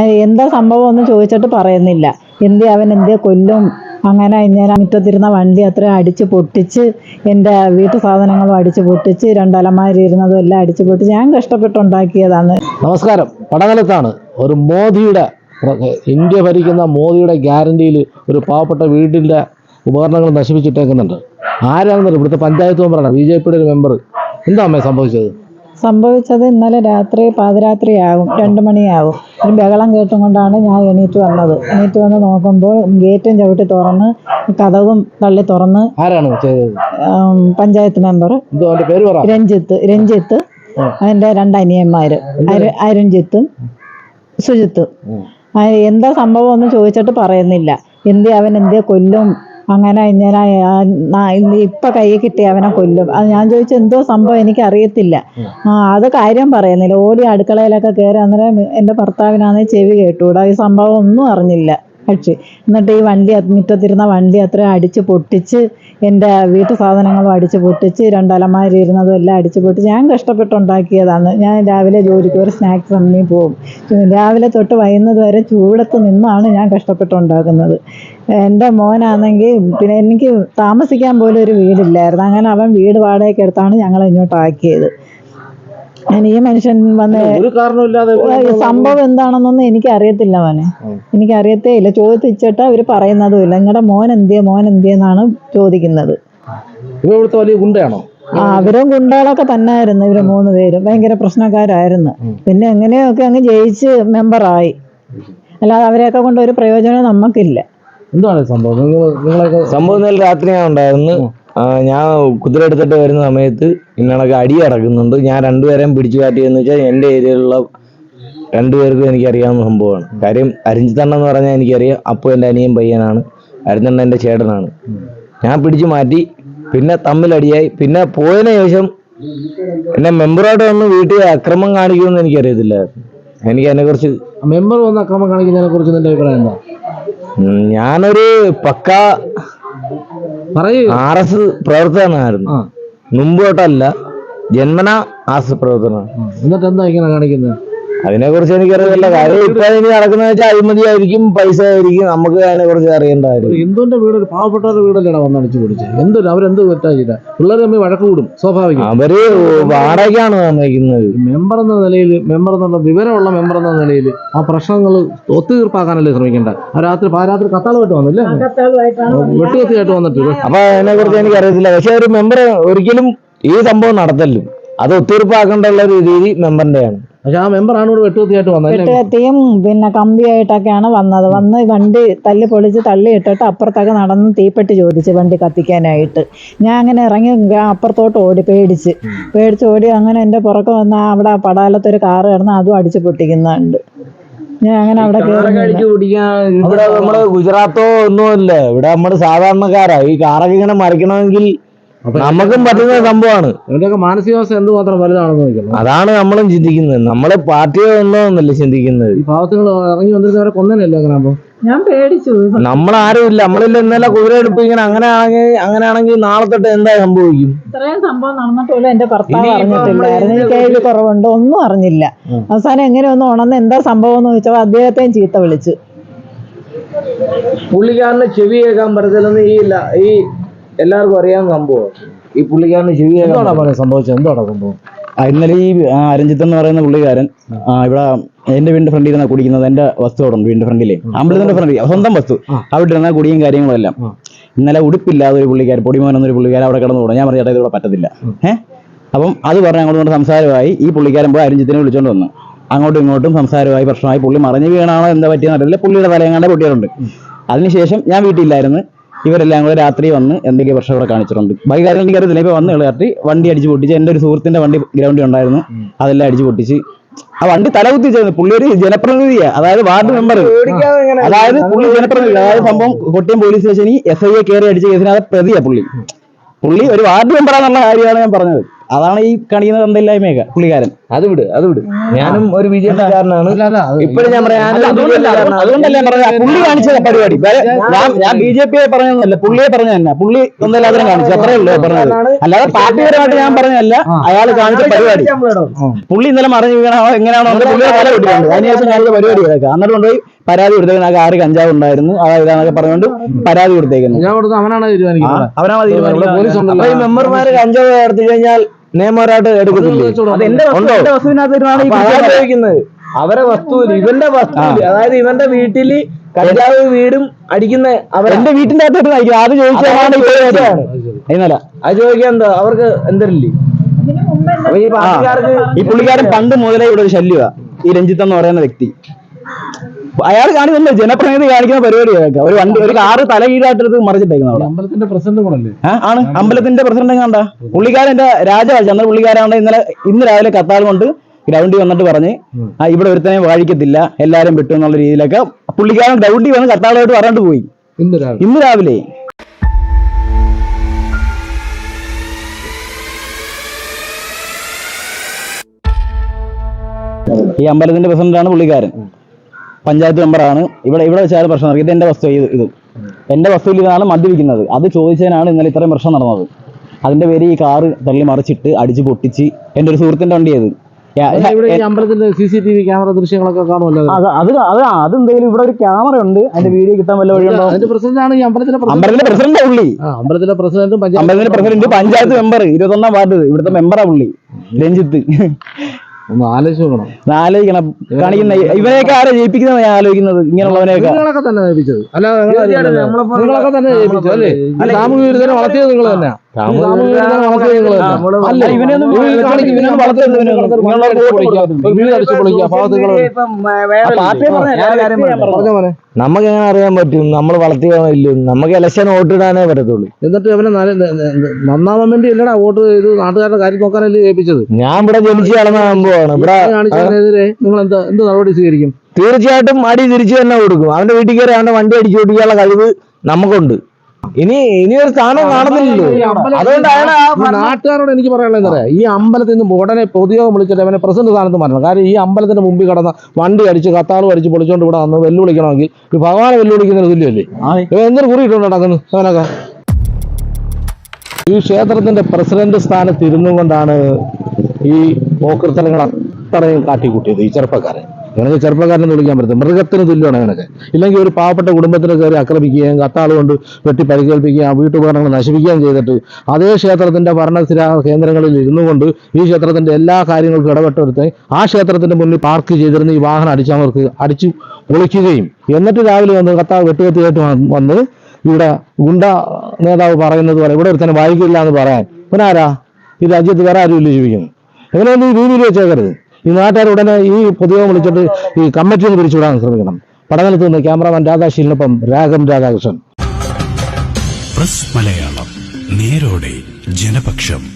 എന്താ സംഭവം ഒന്നും ചോദിച്ചിട്ട് പറയുന്നില്ല. എന്തേ അവൻ എന്തേ കൊല്ലും? അങ്ങനെ ഞാൻ മുറ്റത്തിരുന്ന വണ്ടി അത്ര അടിച്ച് പൊട്ടിച്ച് എന്റെ വീട്ടു സാധനങ്ങളും അടിച്ച് പൊട്ടിച്ച് രണ്ടലമാരിരുന്നതും എല്ലാം അടിച്ച് പൊട്ടിച്ച് ഞാൻ കഷ്ടപ്പെട്ടുണ്ടാക്കിയതാണ്. നമസ്കാരം. പടകലത്താണ് ഒരു മോദിയുടെ ഇന്ത്യ ഭരിക്കുന്ന മോദിയുടെ ഗ്യാരണ്ടിയിൽ ഒരു പാവപ്പെട്ട വീടിന്റെ ഉപകരണങ്ങൾ നശിപ്പിച്ചിട്ടേക്കുന്നുണ്ട്. ആരാണെന്നറിയാം? ഇവിടുത്തെ പഞ്ചായത്ത് മെമ്പറാണ് ബി ജെ പിയുടെ ഒരു മെമ്പർ എന്താ അമ്മയെ സംഭവിച്ചത്? സംഭവിച്ചത് ഇന്നലെ രാത്രി പാതിരാത്രിയാകും രണ്ട് മണിയാകും. ഒരു ബഹളം കേട്ടും കൊണ്ടാണ് ഞാൻ എണീറ്റ് വന്നത്. എണീറ്റ് വന്ന് നോക്കുമ്പോൾ ഗേറ്റും ചവിട്ടി തുറന്ന് കഥകും തള്ളി തുറന്ന് ആരാണ് ചെയ്തത്? പഞ്ചായത്ത് മെമ്പർ രഞ്ജിത്ത് രഞ്ജിത്ത്. അതിന്റെ രണ്ട് അനിയന്മാർ അരുൺജിത്തും സുജിത്തും. എന്താ സംഭവം ഒന്നും ചോദിച്ചിട്ട് പറയുന്നില്ല. എന്ത് അവൻ എന്തേ കൊല്ലും അങ്ങനെ ഇന്ന് ഇപ്പൊ കൈ കിട്ടി അവനെ കൊല്ലും. അത് ഞാൻ ചോദിച്ചു എന്തോ സംഭവം? എനിക്ക് അറിയത്തില്ല ആ അത് കാര്യം പറയുന്നില്ല. ഓടി അടുക്കളയിലൊക്കെ കയറി അന്നേരം എന്റെ ഭർത്താവിനാണെങ്കിൽ ചെവി കേട്ടുകൂടാ ഈ സംഭവം ഒന്നും അറിഞ്ഞില്ല കക്ഷി എന്നിട്ട് ഈ വണ്ടി മുറ്റത്തിരുന്ന വണ്ടി അത്ര അടിച്ച് പൊട്ടിച്ച് എന്റെ വീട്ടു സാധനങ്ങളും അടിച്ച് പൊട്ടിച്ച് രണ്ടലമാരിരുന്നതും ഇരുന്നതും എല്ലാം അടിച്ച് പൊട്ടിച്ച് ഞാൻ കഷ്ടപ്പെട്ടുണ്ടാക്കിയതാണ്. ഞാൻ രാവിലെ ജോലിക്ക് ഒരു സ്നാക്സ് അമ്മി പോകും രാവിലെ തൊട്ട് വൈകുന്നത് വരെ ചൂടത്ത് നിന്നാണ് ഞാൻ കഷ്ടപ്പെട്ടുണ്ടാക്കുന്നത്. എന്റെ മോനാണെങ്കിൽ പിന്നെ എനിക്ക് താമസിക്കാൻ പോലും ഒരു വീടില്ലായിരുന്നു. അങ്ങനെ അവൻ വീട് വാടകയ്ക്ക് എടുത്താണ് ഞങ്ങൾ ഇങ്ങോട്ട് ആക്കിയത്. ഞാൻ ഈ മനുഷ്യൻ വന്ന് സംഭവം എന്താണെന്നൊന്നും എനിക്ക് അറിയത്തില്ല മോനെ. എനിക്ക് അറിയത്തേ ഇല്ല. ചോദിച്ചിട്ട് അവർ പറയുന്നതും ഇല്ല നിങ്ങളുടെ മോൻ എന്തിയാ മോൻ എന്തിയെന്നാണ് ചോദിക്കുന്നത്. വലിയ ഗുണ്ടയാണോ? ആ അവരും ഗുണ്ടകളൊക്കെ തന്നെയായിരുന്നു ഇവർ മൂന്ന് പേരും. ഭയങ്കര പ്രശ്നക്കാരായിരുന്നു. പിന്നെ എങ്ങനെയൊക്കെ അങ്ങ് ജയിച്ച് മെമ്പറായി അല്ലാതെ അവരെയൊക്കെ കൊണ്ട് ഒരു പ്രയോജനം നമുക്കില്ല. എന്താണ് സംഭവം? നിങ്ങൾ നിങ്ങളൊക്കെ സംഭവം ഇന്നലെ രാത്രി ഞാൻ ഉണ്ടായിരുന്നു. ഞാൻ കുതിര എടുത്തിട്ട് വരുന്ന സമയത്ത് ഇന്നണക്ക് അടി അടക്കുന്നുണ്ട്. ഞാൻ രണ്ടുപേരെയും പിടിച്ചു കാട്ടിയെന്ന് വെച്ചാൽ എന്റെ ഏരിയയിലുള്ള രണ്ടുപേർക്കും എനിക്കറിയാവുന്ന സംഭവമാണ്. കാര്യം അരിഞ്ചിത്തണ്ണ എന്ന് പറഞ്ഞാൽ എനിക്കറിയാം. അപ്പോൾ എന്റെ അനിയൻ പയ്യനാണ്. അരിഞ്ഞണ്ണ എന്റെ ചേട്ടനാണ്. ഞാൻ പിടിച്ചു മാറ്റി. പിന്നെ തമ്മിലടിയായി. പിന്നെ പോയതിനു ശേഷം എന്നെ മെമ്പറായിട്ട് വന്ന് വീട്ടിൽ അക്രമം കാണിക്കുമെന്ന് എനിക്കറിയത്തില്ലായിരുന്നു. എനിക്ക് അതിനെക്കുറിച്ച് മെമ്പർ വന്ന് അക്രമം കാണിക്കുന്നതിനെ കുറിച്ച് നിന്റെ അഭിപ്രായം എന്താ? ഞാനൊരു പക്ക ആർ എസ് പ്രവർത്തകനായിരുന്നു. മുമ്പോട്ടല്ല ജന്മന ആർ എസ് പ്രവർത്തന എന്നിട്ട് എന്താ ഇങ്ങനെ കാണിക്കുന്നത് അതിനെ കുറിച്ച് എനിക്കറിയില്ല. കാര്യം ഇപ്പൊ ഇനി നടക്കുന്ന വെച്ചാൽ അഴിമതി ആയിരിക്കും പൈസ ആയിരിക്കും നമുക്ക് അതിനെ കുറിച്ച് അറിയേണ്ടായിരുന്നു എന്തോന്റെ ഹിന്ദുവിന്റെ വീട് ഒരു പാവപ്പെട്ടവരുടെ വീടല്ലേടാ വന്നടിച്ചു പിടിച്ചത് എന്തൊരു അവരെന്ത് തെറ്റാ പിള്ളേർ തമ്മിൽ വഴക്ക് കൂടും സ്വാഭാവികം. അവർ വാടകയ്ക്കാണ് തന്നിരിക്കുന്നത് മെമ്പർ എന്ന നിലയിൽ മെമ്പർ എന്നുള്ള വിവരമുള്ള മെമ്പർ എന്ന നിലയിൽ ആ പ്രശ്നങ്ങൾ ഒത്തുതീർപ്പാക്കാനല്ലേ ശ്രമിക്കേണ്ട ആ രാത്രി പാരാത്രി കത്താളുമായിട്ട് വന്നില്ലേ? വെട്ടുകത്തിയായിട്ട് വന്നിട്ട് അപ്പൊ അതിനെ കുറിച്ച് എനിക്ക് അറിയത്തില്ല പക്ഷെ ഒരു മെമ്പർ ഒരിക്കലും ഈ സംഭവം നടത്തല്ലും. അത് ഒത്തുതീർപ്പാക്കേണ്ട ഒരു രീതി മെമ്പറിന്റെയാണ് പക്ഷെ ആ മെമ്പറാണ് ഇവിടെ വെട്ടുകത്തിയായിട്ട് വന്നത് അല്ലേ? വെട്ടുകത്തിയും പിന്നെ കമ്പിയായിട്ടൊക്കെയാണ് വന്നത്. വന്ന് വണ്ടി തല്ലി പൊളിച്ച് തള്ളി ഇട്ടിട്ട് അപ്പുറത്തൊക്കെ നടന്ന് തീപ്പെട്ടി ചോദിച്ച് വണ്ടി കത്തിക്കാനായിട്ട്. ഞാൻ അങ്ങനെ ഇറങ്ങി ഗ- അപ്പുറത്തോട്ട് ഓടി പേടിച്ച്. പേടിച്ച് ഓടി അങ്ങനെ എന്റെ പുറകെ വന്ന അവിടെ പടാലത്തൊരു കാറ് കിടന്ന് അതും അടിച്ച് പൊട്ടിക്കുന്നുണ്ട്. ഞാൻ അങ്ങനെ അവിടെ കയറി അടിച്ചു പിടിക്കാൻ ഇവിടെ നമ്മൾ ഗുജറാത്തോ ഒന്നുമല്ല ഇവിടെ നമ്മൾ സാധാരണക്കാരാ. ഈ കാറൊക്കെ ഇങ്ങനെ മറിക്കണമെങ്കിൽ നമുക്കും പറ്റുന്ന സംഭവമാണ്. ഇവന്റെയൊക്കെ മാനസികാവസ്ഥ എന്തുമാത്രം വലുതാണെന്ന് നോക്കണം അതാണ് നമ്മളും ചിന്തിക്കുന്നത്. നമ്മൾ പാർട്ടിയോ ഒന്നൊന്നല്ല ചിന്തിക്കുന്നത്. ഈ പാവത്തുകൾ ഇറങ്ങി വന്നിരുന്നവരെ കൊന്നനല്ലോ അങ്ങനെ ഞാൻ പേടിച്ചു. നമ്മളാരും ഇല്ല. നമ്മളില്ല ഇന്നലെ കുതിര എടുപ്പ് ഇങ്ങനെ അങ്ങനെ ആണെങ്കിൽ അങ്ങനെ ആണെങ്കിൽ നാളെ തൊട്ട് എന്താ സംഭവിക്കും? ഇത്രയും സംഭവം നടന്നിട്ടില്ല എന്റെ ഭർത്താവ് അറിഞ്ഞിട്ടില്ലായിരുന്നു എനിക്ക് കുറവുണ്ട് ഒന്നും അറിഞ്ഞില്ല. അവസാനം എങ്ങനെ ഒന്ന് ഉണർന്ന് എന്താ സംഭവം എന്ന് ചോദിച്ചപ്പോൾ അദ്ദേഹത്തെയും ചീത്ത വിളിച്ചു. പുള്ളിക്കാരന് ചെവി കേൾക്കാൻ പറ്റത്തില്ലെന്ന് ഈ ഈ എല്ലാവർക്കും അറിയാവുന്ന സംഭവം. ഈ പുള്ളിക്കാരന് ചെവി എന്താടാ സംഭവിച്ചത്? എന്താടാ സംഭവം? ആ, ഇന്നലെ ഈ ആ, അരഞ്ജിത്ത് എന്ന് പറയുന്ന പുള്ളിക്കാരൻ ആ, ഇവിടെ എന്റെ വീടിന്റെ ഫ്രണ്ടിൽ ഇരുന്ന കുടിക്കുന്നത് എന്റെ വസ്തു അവിടെ ഉണ്ട് വീടിന്റെ ഫ്രണ്ടിലെ. അമ്പലത്തിന്റെ ഫ്രണ്ടിൽ സ്വന്തം വസ്തു. അവിടെ ഇരുന്ന കുടിയും കാര്യങ്ങളും എല്ലാം. ഇന്നലെ ഉടുപ്പില്ലാതെ ഒരു പുള്ളിക്കാരൻ പൊടിമോൻ എന്നൊരു പുള്ളിക്കാരൻ അവിടെ കിടന്നു പോകണം ഞാൻ പറഞ്ഞ ചേട്ടാ ഇതിവിടെ പറ്റത്തില്ല. ഏഹ് അപ്പം അത് പറഞ്ഞ് അങ്ങോട്ട് കൊണ്ട് സംസാരമായി. ഈ പുള്ളിക്കാരൻ പോയി അരഞ്ജിത്തിനെ വിളിച്ചോണ്ട് വന്നു. അങ്ങോട്ടും ഇങ്ങോട്ടും സംസാരമായി പ്രശ്നമായി. പുള്ളി മറിഞ്ഞു വീണാണോ എന്താ പറ്റിയെന്ന് അറിയില്ല പുള്ളിയുടെ തലയങ്ങാണ്ട് പൊട്ടിയിട്ടുണ്ട് അതിനുശേഷം ഞാൻ വീട്ടിലില്ലായിരുന്നു. ഇവരെല്ലാം കൂടെ രാത്രി വന്ന് എന്തെങ്കിലും പ്രശ്നം ഇവിടെ കാണിച്ചിട്ടുണ്ട്. ബാക്കി കാര്യം എനിക്ക് അറിയത്തില്ല. ഇപ്പൊ വന്ന് രാത്രി വണ്ടി അടിച്ച് പൊട്ടിച്ച് എന്റെ ഒരു സുഹൃത്തിന്റെ വണ്ടി ഗ്രൗണ്ടിൽ ഉണ്ടായിരുന്നു. അതെല്ലാം അടിച്ച് പൊട്ടിച്ച് ആ വണ്ടി തലകുത്തി ചെയ്യുന്നു പുള്ളി ഒരു ജനപ്രതിനിധിയാ. അതായത് വാർഡ് മെമ്പർ അതായത് പുള്ളി ജനപ്രതിനിധി. അതായത് സംഭവം കൊട്ടിയം പോലീസ് സ്റ്റേഷനിൽ എസ് ഐ എ കയറി അടിച്ച കേസിനകത്ത് പ്രതിയാ പുള്ളി. പുള്ളി ഒരു വാർഡ് മെമ്പറാന്നുള്ള കാര്യമാണ് ഞാൻ പറഞ്ഞത്. അതാണ് ഈ കാണിക്കുന്ന തന്തയില്ലായ്മയൊക്കെ പുള്ളിക്കാരൻ. അത് വിട് അത് വിട്. ഞാനും ഒരു ബി ജെ പി കാരനാണ് അല്ല, അല്ല, ഇപ്പോഴും ഞാൻ പറയാം അതുകൊണ്ടല്ല പറഞ്ഞത്. പുള്ളി കാണിച്ച പരിപാടി. ഞാൻ ഞാൻ ബി ജെ പിയെ പറഞ്ഞതല്ല പുള്ളിയെ പറഞ്ഞു തന്നെ. പുള്ളി ഒന്നെല്ലാത്തിനും കാണിച്ചു അത്രേ ഉള്ളൂ പറഞ്ഞത്. അല്ലാതെ പാർട്ടിപരമായിട്ട് ഞാൻ പറഞ്ഞതല്ല അയാൾ കാണിച്ച പരിപാടി. പുള്ളി ഇന്നലെ മറിഞ്ഞു വീണോ എങ്ങനെയാണോ എന്ന് പുള്ളിയെ തല വിട്ടിട്ടുണ്ട്. അതിനുശേഷം കാണിച്ച പരിപാടി ഇതൊക്കെ എന്നിട്ട് കൊണ്ടുപോയി പരാതി കൊടുത്തേക്കുന്ന. ആ കാറ് കഞ്ചാവ് ഉണ്ടായിരുന്നു. ആ ഇതാന്നൊക്കെ പറഞ്ഞുകൊണ്ട് പരാതി കൊടുത്തേക്കുന്നത് ഞാൻ കൊടുത്ത് അവനാണ് തീരുമാനിക്കുന്നത്. അവനാണ് തീരുമാനിക്കുന്നത്. മെമ്പർമാര് കഞ്ചാവ് നടത്തി കഴിഞ്ഞാൽ നിയമപരമായിട്ട് വസ്തു- ചോദിക്കുന്നത്. അവരെ വസ്തുവിൽ ഇവന്റെ വസ്തു അതായത് ഇവന്റെ വീട്ടിൽ കഞ്ചാവ് വീടും അടിക്കുന്ന അവരെ വീട്ടിന്റെ അകത്തോട്ട് നയിക്കും അത് ചോദിച്ചാണ് അത് ചോദിക്കാൻ എന്താ? അവർക്ക് എന്തരില്ലേ? ഈ പുള്ളിക്കാരൻ പണ്ട് മുതലേ ഇവിടെ ഒരു ശല്യമാ ഈ രഞ്ജിത്ത് എന്ന് പറയുന്ന വ്യക്തി. അയാൾ കാണിക്കുന്നില്ല ജനപ്രതിനിധി കാണിക്കുന്ന പരിപാടി കേൾക്കാം ഒരു വണ്ടി ഒരു കാറ് തല മറിച്ചിട്ടേക്കുന്ന അവിടെ അമ്പലത്തിന്റെ പ്രസിഡന്റ് ആണ്. അമ്പലത്തിന്റെ പ്രസിഡന്റ് കണ്ട പുള്ളിക്കാരൻ എന്റെ രാജവാഴ്ച പുള്ളിക്കാരാണ് ഇന്നലെ ഇന്ന് രാവിലെ കത്താൽ കൊണ്ട് ഗ്രൗണ്ടിൽ വന്നിട്ട് പറഞ്ഞ് ആ ഇവിടെ ഒരുത്തനെ വാഴിക്കത്തില്ല എല്ലാരും വിട്ടു എന്നുള്ള രീതിയിലൊക്കെ പുള്ളിക്കാരൻ ഗ്രൗണ്ടിൽ വന്ന് കത്താളായിട്ട് പറഞ്ഞിട്ട് പോയി. ഇന്ന് രാവിലെ. ഇന്ന് രാവിലെ. ഈ അമ്പലത്തിന്റെ പ്രസിഡന്റാണ് പുള്ളിക്കാരൻ. പഞ്ചായത്ത് മെമ്പറാണ്. ഇവിടെ ഇവിടെ വെച്ചാൽ പ്രശ്നം നടക്കുന്നത് ഇത് എന്റെ വസ്തു ഇത് ഇത്. എന്റെ വസ്തുവിൽ ഇതാണ് മദ്യപിക്കുന്നത് അത് ചോദിച്ചതിനാണ് ഇന്നലെ ഇത്രയും പ്രശ്നം നടന്നത്. അതിന്റെ പേര് ഈ കാറ് തള്ളി മറിച്ചിട്ട് അടിച്ച് പൊട്ടിച്ച് എന്റെ ഒരു സുഹൃത്തിന്റെ വണ്ടിയത് അമ്പലത്തിന്റെ C C T V camera ദൃശ്യങ്ങളൊക്കെ കാണുമല്ലോ അത്. അത് അത് അതെന്തെങ്കിലും ഇവിടെ ഒരു ക്യാമറ ഉണ്ട്. അതിന്റെ വീഡിയോ കിട്ടാൻ വല്ല വഴിയുണ്ടോ? അതിന്റെ പ്രസിഡന്റ് ആണ് ഈ അമ്പലത്തിന്റെ പ്രസിഡന്റ്. പുള്ളി. അമ്പലത്തിലെ പ്രസിഡന്റും അമ്പലത്തിലെ പ്രസിഡന്റ് പഞ്ചായത്ത് മെമ്പർ ഇരുപത്തൊന്നാം വാർഡ് ഇവിടുത്തെ മെമ്പറാ പുള്ളി. രഞ്ജിത്ത്. ഒന്ന് ആലോചിച്ച് നോക്കണം. ആലോചിക്കണം. കാണിക്കുന്ന ഇവനെയൊക്കെ ആരാ ജയിപ്പിക്കുന്നത്? ഞാൻ ആലോചിക്കുന്നത് ഇങ്ങനെയുള്ളവനെയൊക്കെ നിങ്ങളൊക്കെ തന്നെ ജയിപ്പിച്ചത്. അല്ല നമ്മളെ നിങ്ങളൊക്കെ തന്നെ ജയിപ്പിച്ചു അല്ലേ? സാമൂഹ്യ വിരുദ്ധനെ വളർത്തിയത് നിങ്ങൾ തന്നെയാ. നമുക്ക് എങ്ങനെ അറിയാൻ പറ്റും? നമ്മൾ വളർത്തിയാണോ നമുക്ക് ഇലക്ഷൻ വോട്ടിടാനേ പറ്റത്തുള്ളൂ. എന്നിട്ട് അവനെ നന്നാവാൻ വേണ്ടി അല്ലടാ വോട്ട് ഇത് നാട്ടുകാരുടെ കാര്യം നോക്കാനല്ലേ ഏൽപ്പിച്ചത്? ഞാൻ ഇവിടെ ജനിച്ച് വളർന്ന സംഭവമാണ് ഇവിടെ കാണിച്ചതിനെതിരെ നിങ്ങൾ എന്താ എന്ത് നടപടി സ്വീകരിക്കും? തീർച്ചയായിട്ടും അടി തിരിച്ചു തന്നെ കൊടുക്കും. അവന്റെ വീട്ടിൽ കയറി അവന്റെ വണ്ടി അടിച്ചു ഓടിക്കാനുള്ള കഴിവ് നമുക്കുണ്ട്. ഇനി ഇനി ഒരു സ്ഥാനം കാണുന്നില്ലല്ലോ. അതുകൊണ്ടാണ് നാട്ടുകാരോട് എനിക്ക് പറയാനുള്ളത് എന്താ പറയാ? ഈ അമ്പലത്തിൽ നിന്ന് ഉടനെ പൊതുയോഗം വിളിച്ചിട്ട് അവനെ പ്രസിഡന്റ് സ്ഥാനത്ത് മാറ്റണം. കാരണം ഈ അമ്പലത്തിന്റെ മുമ്പിൽ കടന്ന വണ്ടി അടിച്ച് കത്താളും അടിച്ച് പൊളിച്ചോണ്ട് ഇവിടെ വന്ന് വെല്ലുവിളിക്കണമെങ്കിൽ ഈ ഭഗവാനെ വെല്ലുവിളിക്കുന്നതിന് തുല്യമല്ലേ എന്തൊരു കുറിയിട്ടുണ്ട് നടക്കുന്നു? അവനൊക്കെ. ഈ ക്ഷേത്രത്തിന്റെ പ്രസിഡന്റ് സ്ഥാനത്ത് ഇരുന്നുകൊണ്ടാണ് ഈ പോക്കൃത്തലങ്ങൾ അത്രയും കാട്ടിക്കൂട്ടിയത് ഈ ചെറുപ്പക്കാരൻ. ഇവനൊക്കെ ചെറുപ്പക്കാരനെ വിളിക്കാൻ പറ്റും മൃഗത്തിന് തുല്യമാണ് ഇവനൊക്കെ ഇല്ലെങ്കിൽ ഒരു പാവപ്പെട്ട കുടുംബത്തിനെ കയറി ആക്രമിക്കുകയും കത്താളുകൊണ്ട് വെട്ടി പരിക്കേൽപ്പിക്കുകയും ആ വീട്ടുപകരണങ്ങൾ നശിപ്പിക്കുകയും ചെയ്തിട്ട് അതേ ക്ഷേത്രത്തിന്റെ ഭരണസ്ഥിര കേന്ദ്രങ്ങളിൽ ഇരുന്നു കൊണ്ട് ഈ ക്ഷേത്രത്തിന്റെ എല്ലാ കാര്യങ്ങൾക്കും ഇടപെട്ടെടുത്ത് ആ ക്ഷേത്രത്തിന്റെ മുന്നിൽ പാർക്ക് ചെയ്തിരുന്ന ഈ വാഹനം അടിച്ചവർക്ക് അടിച്ചു പൊളിക്കുകയും. എന്നിട്ട് രാവിലെ വന്ന് കത്താവ് വെട്ടുകത്തിയായിട്ട് വന്ന് ഇവിടെ ഗുണ്ട നേതാവ് പറയുന്നത് പോലെ ഇവിടെ ഒരുത്തനെ വായിക്കില്ല എന്ന് പറയാൻ. ഇവനാരാ? ഈ രാജ്യത്ത് വേറെ ആരും ഇല്ല ജീവിക്കുന്നു ഇവനൊന്നും ഈ രീതിയിൽ വെച്ചേക്കരുത്. ഈ നാട്ടുകാർ ഉടനെ ഈ പൊതുയോഗം വിളിച്ചിട്ട് ഈ കമ്മിറ്റി ഒന്ന് പിരിച്ചുവിടാൻ ശ്രമിക്കണം. പടനിലത്ത് നിന്ന് ക്യാമറാമാൻ രാധാശീലിനൊപ്പം രാഗം രാധാകൃഷ്ണൻ. പ്രസ് മലയാളം നേരോടെ ജനപക്ഷം.